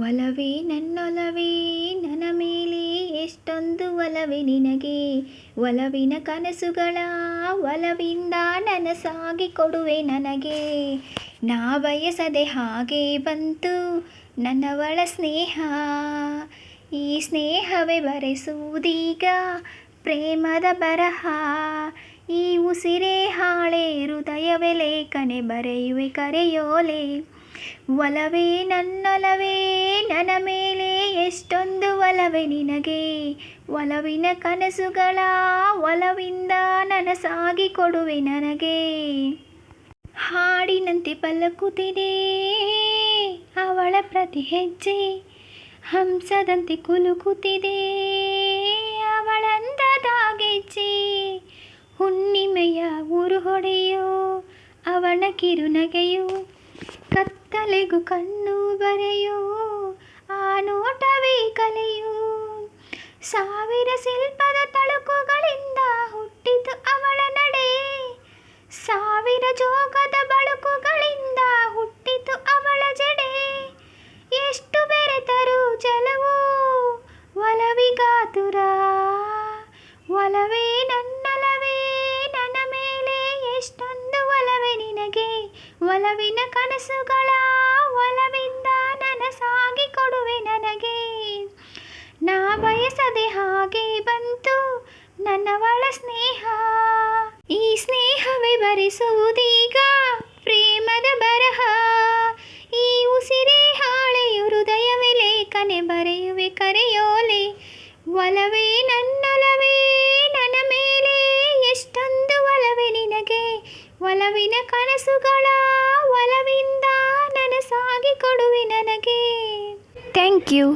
ಒಲವೇ ನನ್ನೊಲವೇ, ನನ್ನ ಮೇಲೆ ಎಷ್ಟೊಂದು ಒಲವೆ ನಿನಗೆ. ಒಲವಿನ ಕನಸುಗಳ ಒಲವಿಂದ ನನಸಾಗಿ ಕೊಡುವೆ ನನಗೆ. ನಾ ಬಯಸದೆ ಹಾಗೆ ಬಂತು ನನ್ನವಳ ಸ್ನೇಹ. ಈ ಸ್ನೇಹವೇ ಬರೆಸುವುದೀಗ ಪ್ರೇಮದ ಬರಹ. ಈ ಉಸಿರೇ ಹಾಳೆ, ಹೃದಯವೇ ಲೇಖನೆ, ಬರೆಯುವೆ ಕರೆಯೋಲೆ. ಒಲವೇ ನನ್ನೊಲವೇ, ನನ್ನ ಮೇಲೆ ಎಷ್ಟೊಂದು ಒಲವೆ ನಿನಗೆ. ಒಲವಿನ ಕನಸುಗಳ ಒಲವಿಂದ ನನಸಾಗಿ ಕೊಡುವೆ ನನಗೆ. ಹಾಡಿನಂತೆ ಪಲ್ಲಕುತ್ತಿದೆ ಅವಳ ಪ್ರತಿ ಹೆಜ್ಜೆ ಹಂಸದಂತೆ ಕುಲುಕುತ್ತಿದೆ ಅವಳಂದದ ಗೆಜ್ಜೆ ಹುಣ್ಣಿಮೆಯ ಊರು ಹೊಡೆಯೋ ಅವಳ ಕಿರುನಗೆಯು ಕತ್ತಲೆಗೂ ಕಣ್ಣು ಬರೆಯೋ ಆ ನೋಟವೇ ಕಲೆಯೋ. ಸಾವಿರ ಶಿಲ್ಪದ ತಳುಕುಗಳಿಂದ ಹುಟ್ಟಿತು ಅವಳ ನಡೆ. ಸಾವಿರ ಜೋಗದ ಬಳುಕುಗಳಿಂದ ಹುಟ್ಟಿತು ಅವಳ ಜಡೆ. ಎಷ್ಟು ಬೆರೆತರು ಜಲವು ಒಲವಿಗಾತುರ ಒಲವಿನ ಕನಸುಗಳ ಒಲವಿಂದ ನನಸಾಗಿ ಕೊಡುವೆ ನನಗೆ. ನಾ ಬಯಸದೆ ಹಾಗೆ ಬಂತು ನನ್ನವಳ ಸ್ನೇಹ. ಈ ಸ್ನೇಹವೇ ಬರೆಸುವುದೀಗ ಪ್ರೇಮದ ಬರಹ. ಈ ಉಸಿರೇ ಹಾಳೆಯು ಹೃದಯವೇ ಲೇಖನೆ ಬರೆಯುವೆ ಕರೆಯೋಲೆ. ಒಲವೇ ನನ್ನೊಲವೇ ಒಲವಿನ ಕನಸುಗಳ ಒಲವಿಂದ ನನಸಾಗಿ ಕೊಡುವೆ ನನಗೆ. Thank you